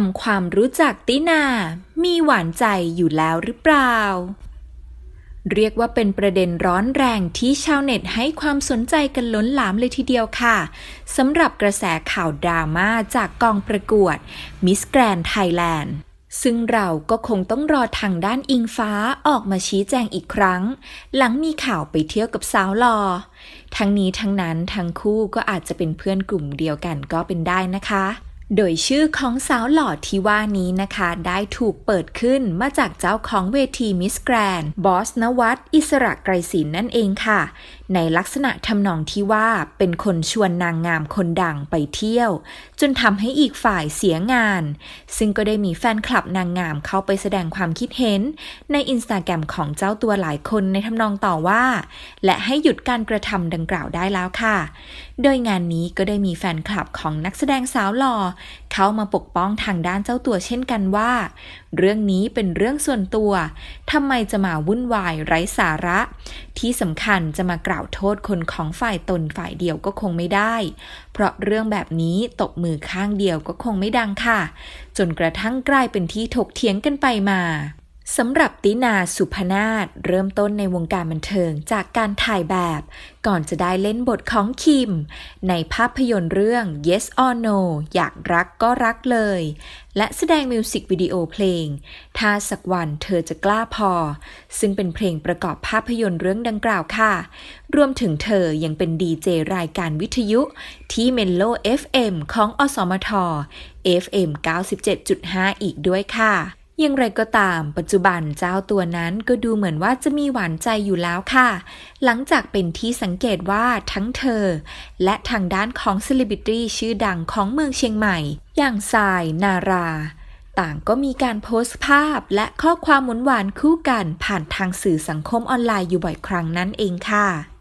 ทำความรู้จักตินา มีหวานใจอยู่แล้วหรือเปล่า เรียกว่าเป็นประเด็นร้อนแรงที่ชาวเน็ตให้ความสนใจกันล้นหลามเลยทีเดียวค่ะสำหรับกระแสข่าวดราม่าจากกองประกวด Miss Grand Thailand ซึ่งเราก็คงต้องรอทางด้านอิงฟ้าออกมาชี้แจงอีกครั้ง หลังมีข่าวไปเที่ยวกับสาวหลอทั้งนี้ทั้งนั้นทั้งคู่ก็อาจจะเป็นเพื่อนกลุ่มเดียวกันก็เป็นได้นะคะ โดยชื่อของสาวหล่อที่ว่านี้นะคะ ได้ถูกเปิดขึ้นมาจากเจ้าของเวทีมิสแกรนบอสนวัตอิสระไกรศิลป์นั่นเองค่ะ ในลักษณะทำนองที่ว่าเป็นคนชวนนางงามคนดังไปเที่ยว จนทำให้อีกฝ่ายเสียงาน ซึ่งก็ได้มีแฟนคลับนางงามเข้าไปแสดงความคิดเห็น ในอินสตาแกรมของเจ้าตัวหลายคนในทำนองต่อว่า และให้หยุดการกระทำดังกล่าวได้แล้วค่ะ โดยงานนี้ก็ได้มีแฟนคลับของนักแสดงสาวหล่อเข้ามาปกป้องทางด้านเจ้าตัวเช่นกันว่า เรื่องนี้เป็นเรื่องส่วนตัวทำไมจะมาวุ่นวายไร้สาระ ที่สำคัญจะมากล่าวโทษคนของฝ่ายตนฝ่ายเดียวก็คงไม่ได้ เพราะเรื่องแบบนี้ตกมือข้างเดียวก็คงไม่ดังค่ะ จนกระทั่งกลายเป็นที่ถกเถียงกันไปมา สำหรับตินาสุพนาศเริ่มต้นในวงการบันเทิงจากการถ่ายแบบ ก่อนจะได้เล่นบทของคิม ในภาพยนตร์เรื่อง Yes or No อยากรักก็รักเลย และแสดงมิวสิกวิดีโอเพลง ถ้าสักวันเธอจะกล้าพอ ซึ่งเป็นเพลงประกอบภาพยนตร์เรื่องดังกล่าวค่ะ รวมถึงเธอยังเป็นดีเจรายการวิทยุ ที่เมนโล FM ของอสมท FM 97.5 อีกด้วยค่ะ อย่างไรก็ตาม ปัจจุบันเจ้าตัวนั้นก็ดูเหมือนว่าจะมีหวานใจอยู่แล้วค่ะ หลังจากเป็นที่สังเกตว่าทั้งเธอ และทางด้านของเซเลบริตี้ชื่อดังของเมืองเชียงใหม่ อย่างทรายนารา ต่างก็มีการโพสต์ภาพและข้อความหวานคู่กันผ่านทางสื่อสังคมออนไลน์อยู่บ่อยครั้งนั่นเองค่ะ